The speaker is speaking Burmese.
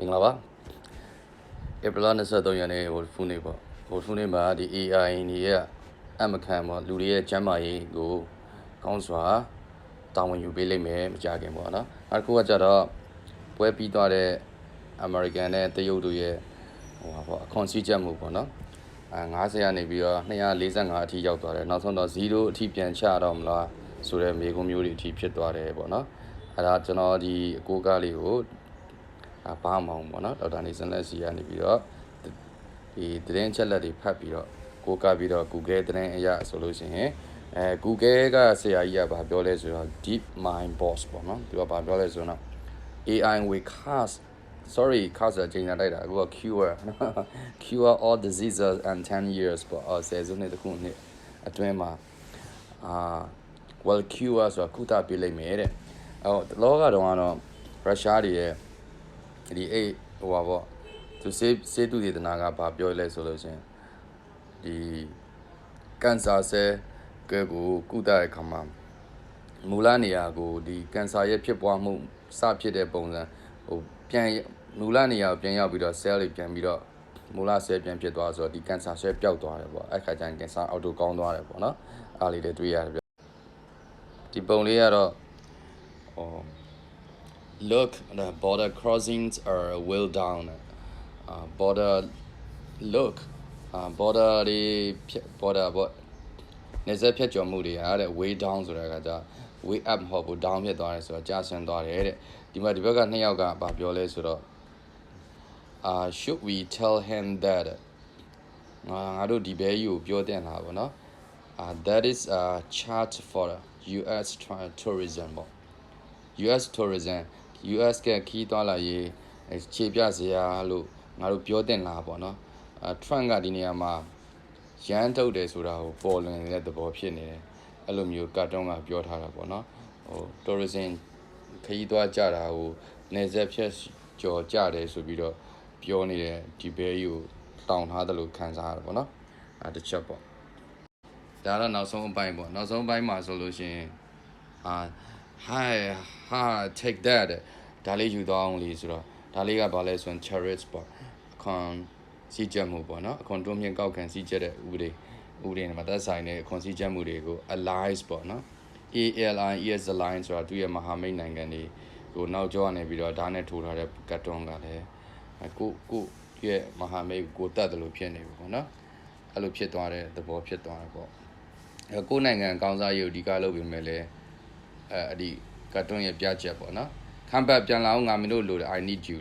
မင်္ဂလာပါဧပြီလ23ရက်နေ့ဟိုဖူးနေ့ပေါ့ဟိုဖူးနေ့မှာဒီ AI နေရဲ့အမခံပေါ့လူတွေရဲ့ကျမ်းမာရေးကိုကောင်းစွာတာဝန်ယူပေးလိမ့်မယ်မကြခင်ပေါ့နော်နောက်တစ်ခုကကြတော့ပွဲပြီးသွားတဲ့ American နဲ့တရုတ်တို့ရဲ့ဟိုပါပေါ့အခွန်စည်းချက်မှုပေါ့နော်အဲ90ကနေပြီးတော့245အထိရောက်သွားတယ်နောက်ဆုံးတော့0အထိပြန်ချတော့မလားဆိုတဲ့မေကုံမျိုးတွေအထိဖြစ်သွားတယ်ပေါ့နော်အဲဒါကျွန်တော်ဒီအကိုကားလေးကို အဘာမှမအောင်ပေါ့နော်ဒေါက်တာနေစံလက်စီကနေပြီးတော့ဒီသတင်းချက်လက်တွေဖတ်ပြီးတော့ကိုးကားပြီးတော့ Google သတင်းအရာဆိုလို့ရှိရင်အဲ Google ကဆရာကြီးကဗာပြောလဲဆိုတော့ Deep Mind Boss ပေါ့နော်သူကဗာပြောလဲဆိုတော့ AI will cast sorry cast အချိန်ညာတိုက်တာအခုက cure cure all diseases and 10 years ပေါ့အော်ဆယ်စုနှစ်တစ်ခုနှစ်အတွင်းမှာအာ well cure ဆိုတာကုသပေးလိုက်မယ်တဲ့အော်လောကတော့ကတော့ရုရှားတွေရဲ့ ဒီအိတ်ဟိုပါပေါ့သူစေးစေးသူဒေသနာကဘာပြောလဲဆိုလို့ရှရင်ဒီကန်ဆာဆဲကဲကိုကုသတဲ့အခါမှာမူလနေရာကိုဒီကန်ဆာရဲ့ဖြစ်ပွားမှုစဖြစ်တဲ့ပုံစံဟိုပြန်မူလနေရာကိုပြန်ရောက်ပြီးတော့ cell တွေပြန်ပြီးတော့မူလ cell ပြန်ဖြစ်သွားဆိုတော့ဒီကန်ဆာဆဲပျောက်သွားတယ်ပေါ့အဲ့ခါကျရင်ကန်ဆာအော်တိုကောင်းသွားတယ်ပေါ့နော်အားလေးတွေတွေ့ရတယ်ဗျဒီပုံလေးကတော့ဟို look the border crossings are well down uh, border look uh, border တွေဖြတ် border ပေါ့နေဆက်ဖြတ်ကျော်မှုတွေအားတဲ့ way down ဆိုတာကကြာ way up မဟုတ်ဘူး down ဖြစ်သွားတယ်ဆိုတော့ကျဆင်းသွားတယ်တဲ့ဒီမှာဒီဘက်ကနှစ်ယောက်ကဗာပြောလဲဆိုတော့ uh should we tell him that ငါငါတို့ဒီဘဲကြီးကိုပြောတင်လာပါတော့ uh that is a chart for US tra- tourism ပေါ့ US tourism US ကခီးသွားလာရေးအဲခြေပြစရာလို့ငါတို့ပြောတင်လာပေါ့နော်အဲ Trump ကဒီနေရာမှာရန်ထုတ်တယ်ဆိုတာကိုပေါ်လွင်နေတဲ့သဘောဖြစ်နေတယ်အဲ့လိုမျိုးကာတွန်းကပြောထားတာပေါ့နော်ဟို tourism ခရီးသွားကြတာကိုနေဆက်ဖြတ်ကြော်ကြတယ်ဆိုပြီးတော့ပြောနေတဲ့ဒီဘဲကြီးကိုတောင်းထားတယ်လို့ခံစားရတယ်ပေါ့နော်အဲတစ်ချက်ပေါ့ဒါတော့နောက်ဆုံးအပိုင်းပေါ့နောက်ဆုံးအပိုင်းမှာဆိုလို့ရှိရင်အာ hi ha take that ဒါလေးယူသွားအောင်လေဆိုတော့ဒါလေးကဘာလဲဆိုရင် chariots ပေါ့အခွန်စီးကြက်မှုပေါ့နော်အခွန်တွန်းမြင့်ကောက်ခံစီးကြက်တဲ့ဥပဒေဥပဒေနဲ့မှာသက်ဆိုင်တဲ့အခွန်စီးကြက်မှုတွေကို allies ပေါ့နော် ALI ES line ဆိုတာသူ့ရဲ့မဟာမိတ်နိုင်ငံတွေကိုနောက်ကျောကနေပြီးတော့ဒါနဲ့ထိုးထားတဲ့ကတ်တွန်းကလည်းကိုကိုရဲ့မဟာမိတ်ကိုတတ်တယ်လို့ဖြစ်နေပြီပေါ့နော်အဲ့လိုဖြစ်သွားတဲ့သဘောဖြစ်သွားတယ်ပေါ့အဲကိုနိုင်ငံကောင်းစားရေးကိုဒီကားလုပ်ပြီးမဲ့လည်း အဲအဲ့ဒီကတ်တွန်းရဲ့ပြချက်ပေါ့နော်ခမ်းပတ်ပြန်လာအောင်9မိနစ်လိုတယ် I need you